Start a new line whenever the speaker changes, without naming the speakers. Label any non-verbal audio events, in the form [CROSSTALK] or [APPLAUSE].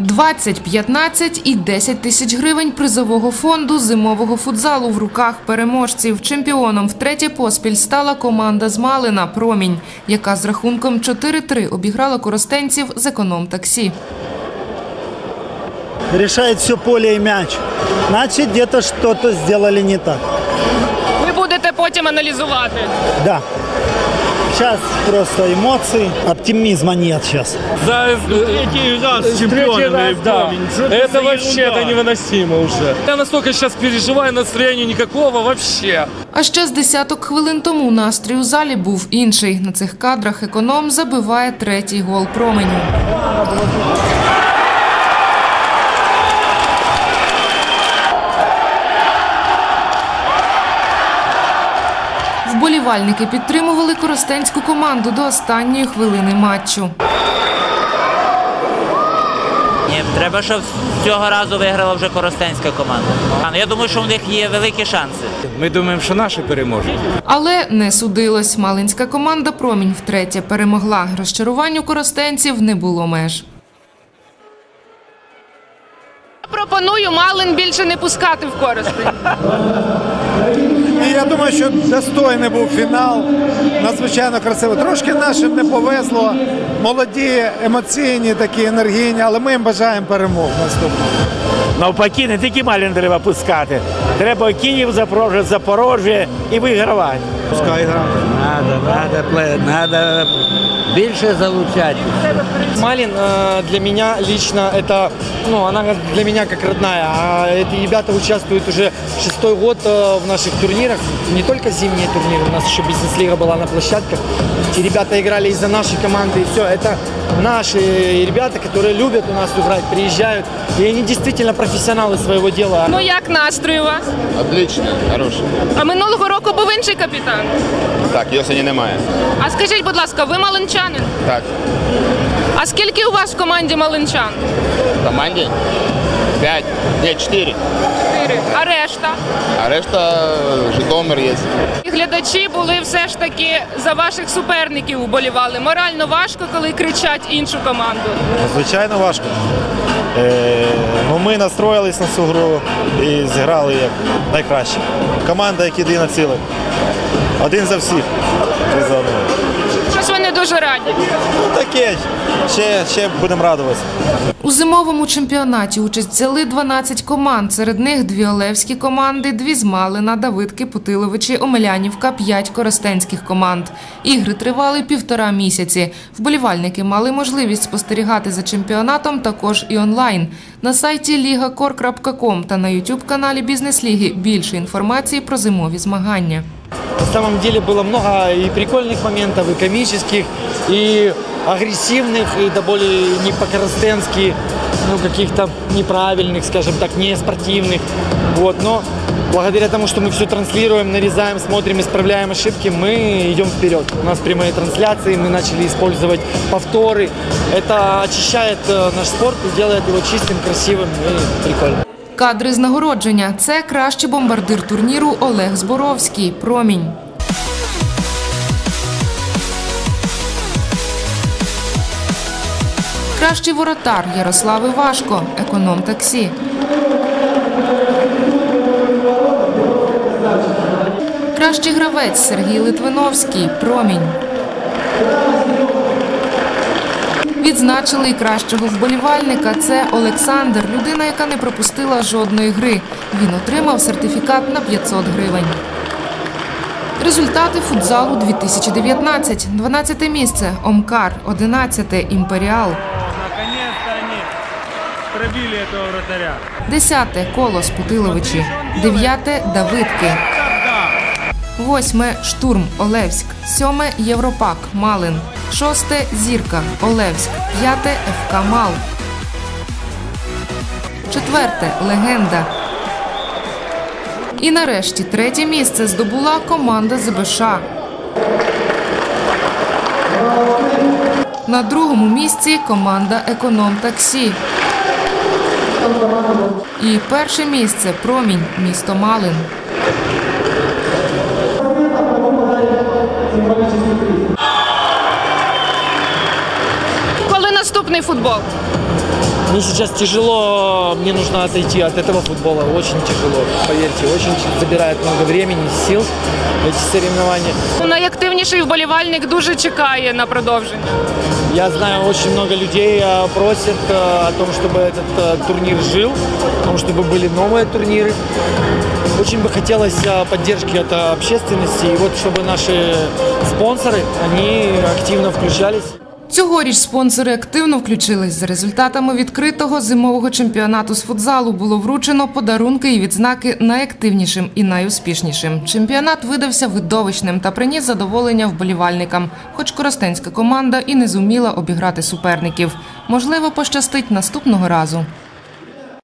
20, 15 і 10 тисяч гривень призового фонду зимового футзалу в руках переможців. Чемпіоном втретє поспіль стала команда з Малина «Промінь», яка з рахунком 4-3 обіграла коростенців з економ-таксі.
решает все поле и мяч. Значит, где-то что-то не так
Ви будете потім аналізувати.
Да. Сейчас просто эмоции, оптимизма нет сейчас.
За эти раз чемпионами.
да. Это вообще это
не
невыносимо уже. Я настолько сейчас переживаю, настроения никакого вообще.
А ще з десяток хвилин тому настрій у залі був інший. На цих кадрах економ забиває третій гол променю. Вболівальники підтримували коростенську команду до останньої хвилини матчу.
Ні, треба, щоб цього разу виграла вже коростенська команда. А, Я думаю, що у них є великі шанси.
Ми думаємо, що наші переможуть.
Але не судилось. Малинська команда Промінь втретє перемогла. Розчаруванню коростенців не було меж.
Пропоную Малин більше не пускати в Коростень. [LAUGHS]
І я думаю, що достойний був фінал. Надзвичайно красиво. Трошки нашим не повезло. Молоді, емоційні, такі енергійні, але ми їм бажаємо перемог наступного.
Навпаки, не тільки Малін треба пускати. Треба Київ, Запорожжя, Запорожжя і вигравати.
Пускай гра.
Надо, надо, пле- надо більше залучати.
Малин э, для меня лично это, ну, она как- для меня как родная. А эти ребята участвуют уже шестой год э, в наших турнирах. Не только зимние турниры, у нас еще бизнес-лига была на площадках. Эти ребята играли из-за нашей команды и все. Это наши ребята, которые любят у нас играть, приезжают. И они действительно профессионалы своего дела.
Ну як настрій у вас?
Отлично, хороший.
А минулого року був інший капітан.
Так, його сьогодні немає.
А скажіть, будь ласка, ви малинчанин?
Так,
А скільки у вас в команді малинчан?
в команді 5, ні, 4.
Чотири. А решта?
А решта Житомир є.
І Глядачі були все ж таки за ваших суперників уболівали. Морально важко, коли кричать іншу команду.
Звичайно, важко. Е, ну, ми настроїлись на цю гру і зіграли як найкраще. Команда, як єдина ціла. Один за всіх. Три за одного.
Щось ви не дуже раді.
Ну таке. Ще, ще будемо радуватися.
У зимовому чемпіонаті участь взяли 12 команд. Серед них дві олевські команди, дві з Малина, Давидки, Путиловичі, Омелянівка, п'ять коростенських команд. Ігри тривали півтора місяці. Вболівальники мали можливість спостерігати за чемпіонатом також і онлайн. На сайті ligakor.com та на YouTube-каналі Бізнес-ліги більше інформації про зимові змагання.
На самом деле было много и прикольных моментов, и комических, и агрессивных, и до более не по-коростенски, ну, каких-то неправильных, скажем так, не спортивных. Вот, но благодаря тому, что мы все транслируем, нарезаем, смотрим, исправляем ошибки, мы идем вперед. У нас прямые трансляции, мы начали использовать повторы. Это очищает э, наш спорт и делает его чистым, красивым и прикольным.
Кадри з нагородження – це кращий бомбардир турніру Олег Зборовський «Промінь». Кращий воротар Ярослав Івашко, економ таксі. Кращий гравець Сергій Литвиновський, промінь. Відзначили і кращого вболівальника. Це Олександр, людина, яка не пропустила жодної гри. Він отримав сертифікат на 500 гривень. Результати футзалу 2019. 12 місце Омкар, 11 Імперіал.
Пробили этого вратаря.
10 Колос Путиловичі, 9 Давидки, 8 Штурм Олевськ, 7 Європак Малин, 6 Зірка Олевськ, 5 ФК Мал. 4 Легенда. І нарешті третє місце здобула команда ЗБШ. На другому місці команда Економ Таксі. І перше місце Промінь, місто Малин.
Коли наступний футбол?
Мне сейчас тяжело, мне нужно отойти от этого футбола. Очень тяжело, поверьте. Очень забирает много времени, сил эти соревнования.
Найактивніший вболівальник дуже чекає на продовження.
Я знаю, очень много людей э, просят э, о том, чтобы этот э, турнир жил, о том, чтобы были новые турниры. Очень бы хотелось э, поддержки от э, общественности, и вот чтобы наши спонсоры, они активно включались.
Цьогоріч спонсори активно включились. За результатами відкритого зимового чемпіонату з футзалу було вручено подарунки і відзнаки найактивнішим і найуспішнішим. Чемпіонат видався видовищним та приніс задоволення вболівальникам, хоч коростенська команда і не зуміла обіграти суперників. Можливо, пощастить наступного разу.